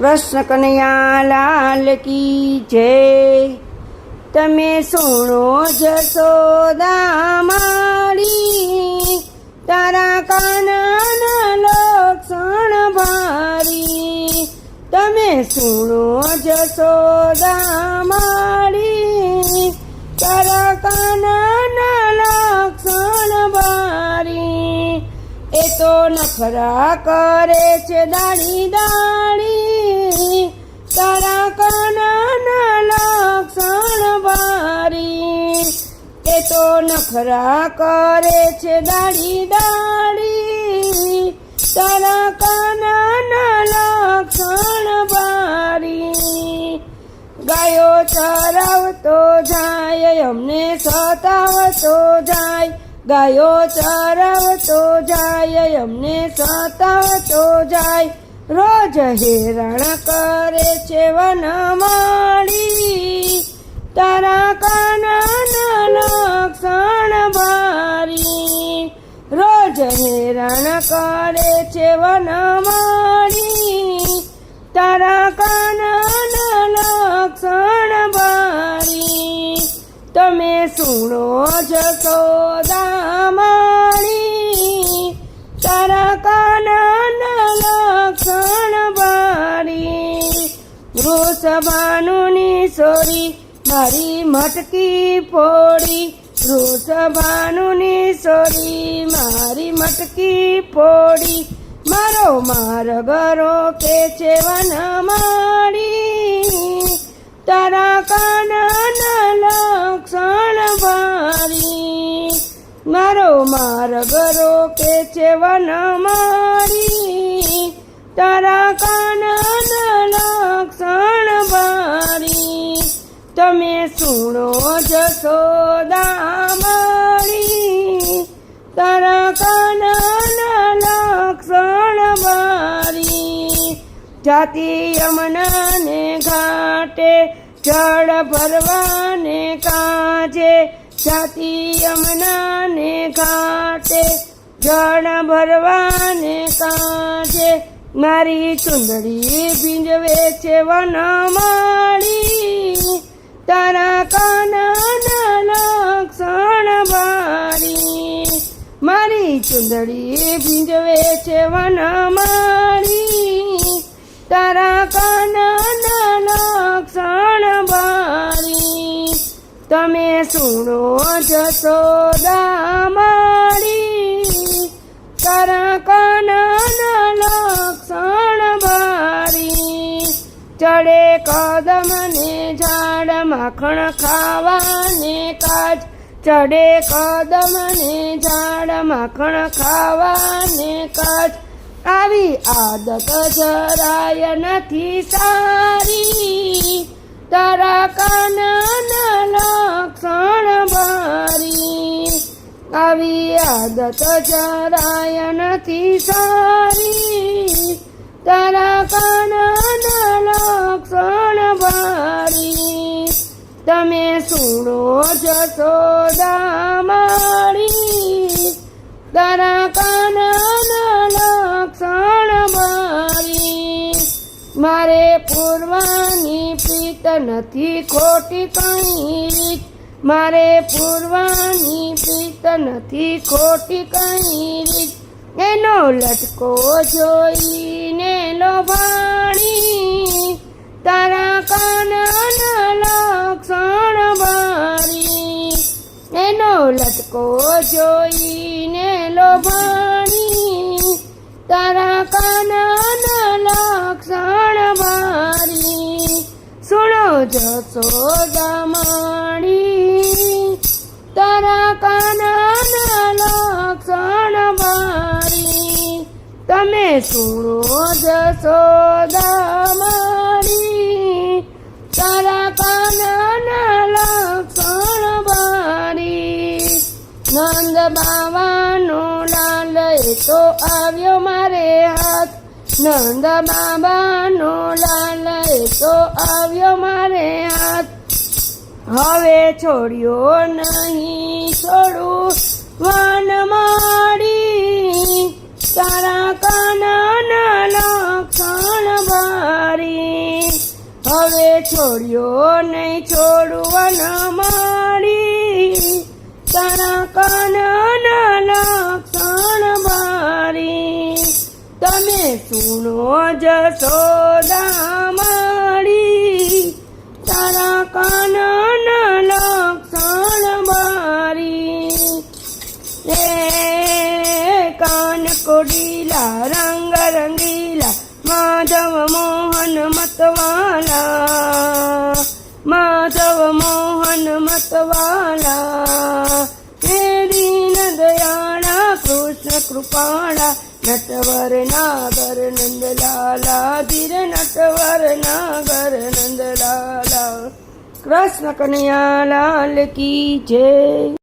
કૃષ્ણ કનૈયાલાલ કી જય. તમે સુણો જશોદા મારી તારા કાનાના લક્ષણ ભારી. તમે સુણો જશોદા મારી તારા કાનાના લક્ષણ ભારી. એ તો નખરા કરે છે દાડી દાડી તારા કાનાના લક્ષણ વારી. એ તો નખરા કરે છે દાડી દાડી તારા કાનાના લક્ષણ વારી. ગાયો ચરાવતો જાય, અમને સતાવતો જાય. ગાયો ચરાવતો જાય, અમને સતાવતો જાય. રોજ હેરણ કરે છે વનમાળી તારા કાનાના લક્ષણ ભારી રોજ હેરાણ કરે છે વનમાળી તારા કાનાના લક્ષણ ભારી તમે સુણો જ માળી વૃષભાનુની સોરી, મારી મટકી પોડી વૃષભાનુની સોરી, મારી મટકી પોડી મારો માર્ગરો કે છે વનમાળી? તારા કાનાના લક્ષણ ભારી મારો માર ગરો કે છે વનમાળી? તારા કાનાના તમે સુણો જશોદા માળી તારા કાનાના લક્ષણ બારી જાતિ યમનાને ઘાટે, જળ ભરવાને કાજે. જાતિ યમનાને ઘાટે, જળ ભરવાને કાજે. મારી ચુંદડી ભીંજવે છે વનમાળી. મારી ચુંદડી ભીંજવે છે વનમાળી તારા કાનાના લક્ષણ બારી તમે સુણો જશો મારી તારા કાનાના લક્ષણ બારી ચડે કદમને ઝાડ માખણ ખાવાને કાજ ચડે કદમને ઝાડ માખણ ખાવાને કચ. આવી આદત જરાય નથી સારી. તારા કાના લક્ષણ બારી આવી આદત જરાય નથી સારી. તારા સુણો જશોદા માળી તારા કાનાના લક્ષણ મારી. મારે પૂર્વાની પ્રીત નથી ખોટી કઈ. મારે પૂર્વાની પ્રીત નથી ખોટી કઈ. એનો લટકો જોઈને લોભાણી. તારા લટકો જોઈને લોભાણી તારા કાના લક્ષણ બારી સુણો જશોદા માણી તારા કાના લક્ષણ બારી તમે સુણો જશોદા મારી તારા બાવાનો લાલ તો આવ્યો મારે હાથ. નંદ બાબાનો લાલ એ તો આવ્યો મારે હાથ. હવે છોડ્યો નહીં છોડું વાન મારી. તારા કાનાના લક્ષણ બારી હવે છોડ્યો નહીં છોડું છોડવાના મારી. તારા કાનના તમે સુનો જશોદા મારી તારા કાનના લક્ષણ મારી એ કાન કોડીલા રંગ રંગીલા માધવ મોહન મતવાલા. માધવ મોહન મતવાલા. કૃપાળા નટવર નાગર નંદલાલા ધીર નટવર નાગર નંદલાલા. કૃષ્ણ કનૈયા લાલ કી જય.